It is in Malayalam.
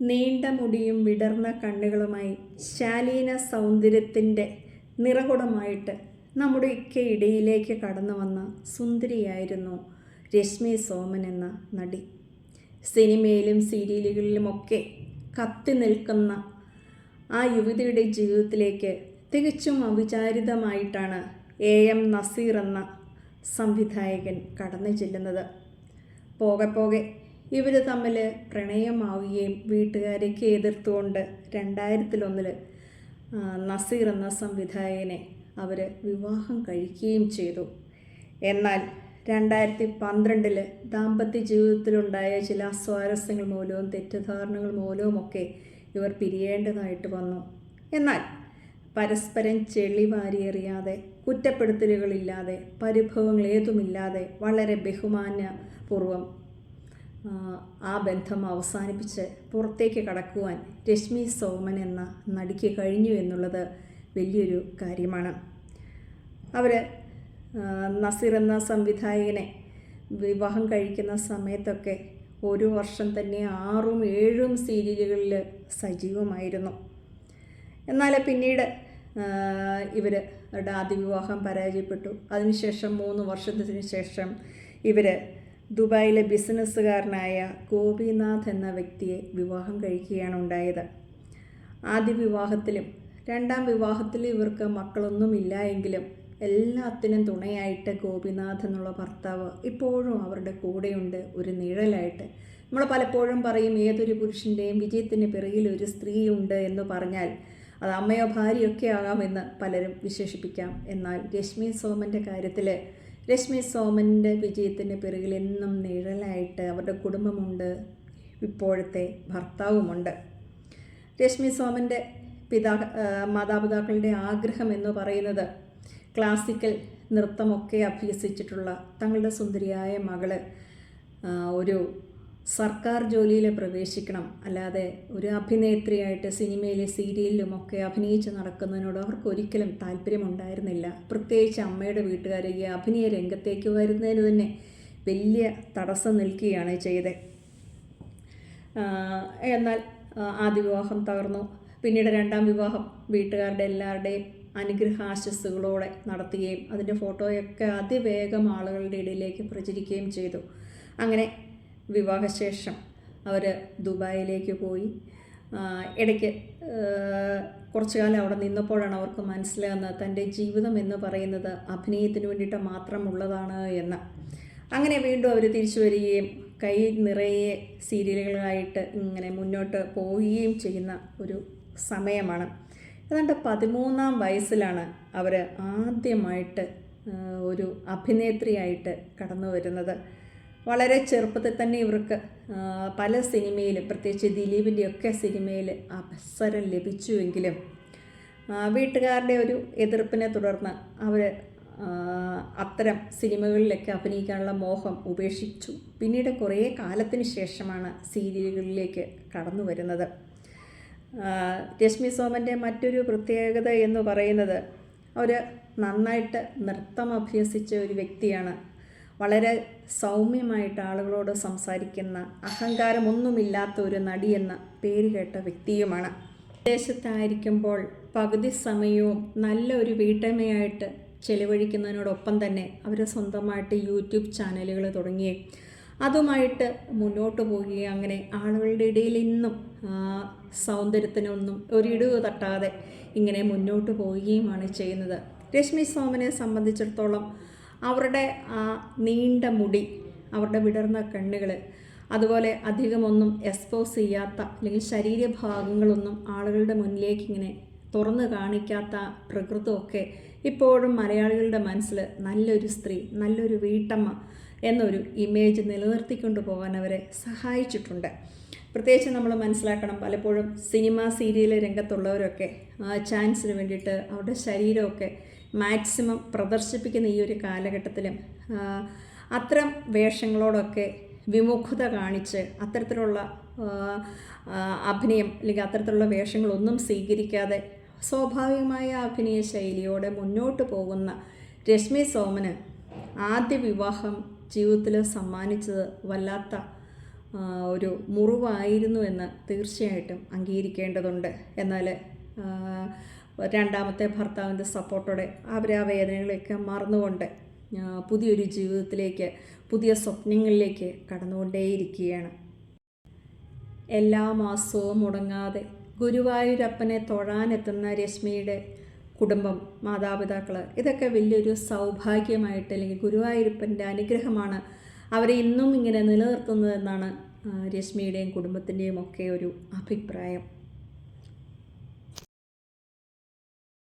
നീണ്ട മുടിയും വിടർന്ന കണ്ണുകളുമായി ശാലീന സൗന്ദര്യത്തിന്റെ നിറകുടമായിട്ട് നമ്മുടെ ഒക്കെ ഇടയിലേക്ക് കടന്നു വന്ന സുന്ദരിയായിരുന്നു രശ്മി സോമൻ എന്ന നടി. സിനിമയിലും സീരിയലുകളിലുമൊക്കെ കത്തി നിൽക്കുന്ന ആ യുവതിയുടെ ജീവിതത്തിലേക്ക് തികച്ചും അവിചാരിതമായിട്ടാണ് എ എം നസീർ എന്ന സംവിധായകൻ കടന്നു ചെല്ലുന്നത്. പോകെ പോകെ ഇവർ തമ്മിൽ പ്രണയമാവുകയും വീട്ടുകാരേക്ക് എതിർത്തുകൊണ്ട് രണ്ടായിരത്തിലൊന്നിൽ നസീർ എന്ന സംവിധായകനെ അവർ വിവാഹം കഴിക്കുകയും ചെയ്തു. എന്നാൽ രണ്ടായിരത്തി പന്ത്രണ്ടിൽ ദാമ്പത്യ ജീവിതത്തിലുണ്ടായ ചില അസ്വാരസ്യങ്ങൾ മൂലവും തെറ്റിദ്ധാരണകൾ മൂലവുമൊക്കെ ഇവർ പിരിയേണ്ടതായിട്ട് വന്നു. എന്നാൽ പരസ്പരം ചെളി വാരിയെറിയാതെ കുറ്റപ്പെടുത്തലുകളില്ലാതെ പരിഭവങ്ങൾ ഏതുമില്ലാതെ വളരെ ബഹുമാന്യപൂർവം ആ, ബന്ധം അവസാനിപ്പിച്ച് പുറത്തേക്ക് കടക്കുവാൻ രശ്മി സോമൻ എന്ന നടിക്ക് കഴിഞ്ഞു എന്നുള്ളത് വലിയൊരു കാര്യമാണ്. അവർ നസീർ എന്ന സംവിധായകനെ വിവാഹം കഴിക്കുന്ന സമയത്തൊക്കെ ഒരു വർഷം തന്നെ ആറും ഏഴും സീരിയലുകളിൽ സജീവമായിരുന്നു. എന്നാൽ പിന്നീട് ഇവർ ആദ്യ വിവാഹം പരാജയപ്പെട്ടു. അതിനുശേഷം മൂന്ന് വർഷത്തിന് ശേഷം ഇവർ ദുബായിലെ ബിസിനസ്സുകാരനായ ഗോപിനാഥ് എന്ന വ്യക്തിയെ വിവാഹം കഴിക്കുകയാണ് ഉണ്ടായത്. ആദ്യ വിവാഹത്തിലും രണ്ടാം വിവാഹത്തിലും ഇവർക്ക് മക്കളൊന്നുമില്ല എങ്കിലും എല്ലാത്തിനും തുണയായിട്ട് ഗോപിനാഥ് എന്നുള്ള ഭർത്താവ് ഇപ്പോഴും അവരുടെ കൂടെയുണ്ട്. ഒരു നിഴലായിട്ട്. നമ്മൾ പലപ്പോഴും പറയും ഏതൊരു പുരുഷന്റെയും വിജയത്തിന് പിറകിൽ ഒരു സ്ത്രീയുണ്ട് എന്ന് പറഞ്ഞാൽ അത് അമ്മയോ ഭാര്യയൊക്കെ ആകാമെന്ന് പലരും വിശേഷിപ്പിക്കാം. എന്നാൽ രശ്മി സോമന്റെ കാര്യത്തിൽ രശ്മി സോമന്റെ വിജയത്തിന്റെ പിറകിൽ എന്നും നിഴലായിട്ട് അവരുടെ കുടുംബമുണ്ട്. ഇപ്പോഴത്തെ ഭർത്താവുമുണ്ട്. രശ്മി സോമന്റെ പിതാ മാതാപിതാക്കളുടെ ആഗ്രഹം എന്ന് പറയുന്നത് ക്ലാസിക്കൽ നൃത്തമൊക്കെ അഭ്യസിച്ചിട്ടുള്ള തങ്ങളുടെ സുന്ദരിയായ മകൾ ഒരു സർക്കാർ ജോലിയിൽ പ്രവേശിക്കണം. അല്ലാതെ ഒരു അഭിനേത്രിയായിട്ട് സിനിമയിലെ സീരിയലിലുമൊക്കെ അഭിനയിച്ച് നടക്കുന്നതിനോട് അവർക്ക് ഒരിക്കലും താല്പര്യമുണ്ടായിരുന്നില്ല. പ്രത്യേകിച്ച് അമ്മയുടെ വീട്ടുകാർ ഈ അഭിനയ രംഗത്തേക്ക് വരുന്നതിന് തന്നെ വലിയ തടസ്സം നിൽക്കുകയാണ് ചെയ്തത്. എന്നാൽ ആദ്യ വിവാഹം തകർന്നു. പിന്നീട് രണ്ടാം വിവാഹം വീട്ടുകാരുടെ എല്ലാവരുടെയും അനുഗ്രഹാശസ്സുകളോടെ നടത്തുകയും അതിന്റെ ഫോട്ടോയൊക്കെ അതിവേഗം ആളുകളുടെ ഇടയിലേക്ക് പ്രചരിക്കുകയും ചെയ്തു. അങ്ങനെ വിവാഹശേഷം അവർ ദുബായിലേക്ക് പോയി. ഇടയ്ക്ക് കുറച്ചു കാലം അവിടെ നിന്നപ്പോഴാണ് അവർക്ക് മനസ്സിലാകുന്നത് തന്റെ ജീവിതം എന്ന് പറയുന്നത് അഭിനയത്തിന് വേണ്ടിയിട്ട് മാത്രമുള്ളതാണ് എന്ന്. അങ്ങനെ വീണ്ടും അവർ തിരിച്ചു വരികയും കൈ നിറയെ സീരിയലുകളായിട്ട് ഇങ്ങനെ മുന്നോട്ട് പോവുകയും ചെയ്യുന്ന ഒരു സമയമാണ്. ഏതാണ്ട് പതിമൂന്നാം വയസ്സിലാണ് അവർ ആദ്യമായിട്ട് ഒരു അഭിനേത്രിയായിട്ട് കടന്നു വരുന്നത്. വളരെ ചെറുപ്പത്തിൽ തന്നെ ഇവർക്ക് പല സിനിമയിലും പ്രത്യേകിച്ച് ദിലീപിന്റെ ഒക്കെ സിനിമയിൽ അവസരം ലഭിച്ചുവെങ്കിലും വീട്ടുകാരുടെ ഒരു എതിർപ്പിനെ തുടർന്ന് അവർ അത്തരം സിനിമകളിലൊക്കെ അഭിനയിക്കാനുള്ള മോഹം ഉപേക്ഷിച്ചു. പിന്നീട് കുറേ കാലത്തിന് ശേഷമാണ് സീരിയലുകളിലേക്ക് കടന്നു വരുന്നത്. രശ്മി സോമന്റെ മറ്റൊരു പ്രത്യേകത എന്ന് പറയുന്നത് അവർ നന്നായിട്ട് നൃത്തം അഭ്യസിച്ച ഒരു വ്യക്തിയാണ് വളരെ സൗമ്യമായിട്ട് ആളുകളോട് സംസാരിക്കുന്ന അഹങ്കാരമൊന്നുമില്ലാത്ത ഒരു നടി എന്ന പേര് കേട്ട വ്യക്തിയുമാണ്. വിദേശത്തായിരിക്കുമ്പോൾ പകുതി സമയവും നല്ല ഒരു വീട്ടമ്മയായിട്ട് ചെലവഴിക്കുന്നതിനോടൊപ്പം തന്നെ അവർ സ്വന്തമായിട്ട് യൂട്യൂബ് ചാനലുകൾ തുടങ്ങുകയും അതുമായിട്ട് മുന്നോട്ട് പോവുകയും അങ്ങനെ ആളുകളുടെ ഇടയിൽ ഇന്നും സൗന്ദര്യത്തിനൊന്നും ഒരിടിവ് തട്ടാതെ ഇങ്ങനെ മുന്നോട്ട് പോവുകയുമാണ് ചെയ്യുന്നത്. രശ്മി സോമനെ സംബന്ധിച്ചിടത്തോളം അവരുടെ ആ നീണ്ട മുടി അവരുടെ വിടർന്ന കണ്ണുകൾ അതുപോലെ അധികമൊന്നും എക്സ്പോസ് ചെയ്യാത്ത അല്ലെങ്കിൽ ശരീരഭാഗങ്ങളൊന്നും ആളുകളുടെ മുന്നിലേക്ക് ഇങ്ങനെ തുറന്നു കാണിക്കാത്ത പ്രകൃതമൊക്കെ ഇപ്പോഴും മലയാളികളുടെ മനസ്സിൽ നല്ലൊരു സ്ത്രീ നല്ലൊരു വീട്ടമ്മ എന്നൊരു ഇമേജ് നിലനിർത്തിക്കൊണ്ട് പോകാൻ അവരെ സഹായിച്ചിട്ടുണ്ട്. പ്രത്യേകിച്ച് നമ്മൾ മനസ്സിലാക്കണം പലപ്പോഴും സിനിമ സീരിയൽ രംഗത്തുള്ളവരൊക്കെ ചാൻസിന് വേണ്ടിയിട്ട് അവരുടെ ശരീരമൊക്കെ മാക്സിമം പ്രദർശിപ്പിക്കുന്ന ഈ ഒരു കാലഘട്ടത്തിലും അത്തരം വേഷങ്ങളോടൊക്കെ വിമുഖത കാണിച്ച് അത്തരത്തിലുള്ള അഭിനയം അല്ലെങ്കിൽ അത്തരത്തിലുള്ള വേഷങ്ങളൊന്നും സ്വീകരിക്കാതെ സ്വാഭാവികമായ അഭിനയ ശൈലിയോടെ മുന്നോട്ട് പോകുന്ന രശ്മി സോമന് ആദ്യ വിവാഹം ജീവിതത്തിൽ സമ്മാനിച്ചത് വല്ലാത്ത ഒരു മുറിവായിരുന്നു എന്ന് തീർച്ചയായിട്ടും അംഗീകരിക്കേണ്ടതുണ്ട്. എന്നാൽ രണ്ടാമത്തെ ഭർത്താവിന്റെ സപ്പോർട്ടോടെ അവർ ആ വേദനകളെയൊക്കെ മറന്നുകൊണ്ട് പുതിയൊരു ജീവിതത്തിലേക്ക് പുതിയ സ്വപ്നങ്ങളിലേക്ക് കടന്നുകൊണ്ടേയിരിക്കുകയാണ്. എല്ലാ മാസവും മുടങ്ങാതെ ഗുരുവായൂരപ്പനെ തൊഴാനെത്തുന്ന രശ്മിയുടെ കുടുംബം മാതാപിതാക്കൾ ഇതൊക്കെ വലിയൊരു സൗഭാഗ്യമായിട്ട് അല്ലെങ്കിൽ ഗുരുവായൂരപ്പന്റെ അനുഗ്രഹമാണ് അവരെ ഇന്നും ഇങ്ങനെ നിലനിർത്തുന്നതെന്നാണ് രശ്മിയുടെയും കുടുംബത്തിന്റെയും ഒക്കെ ഒരു അഭിപ്രായം.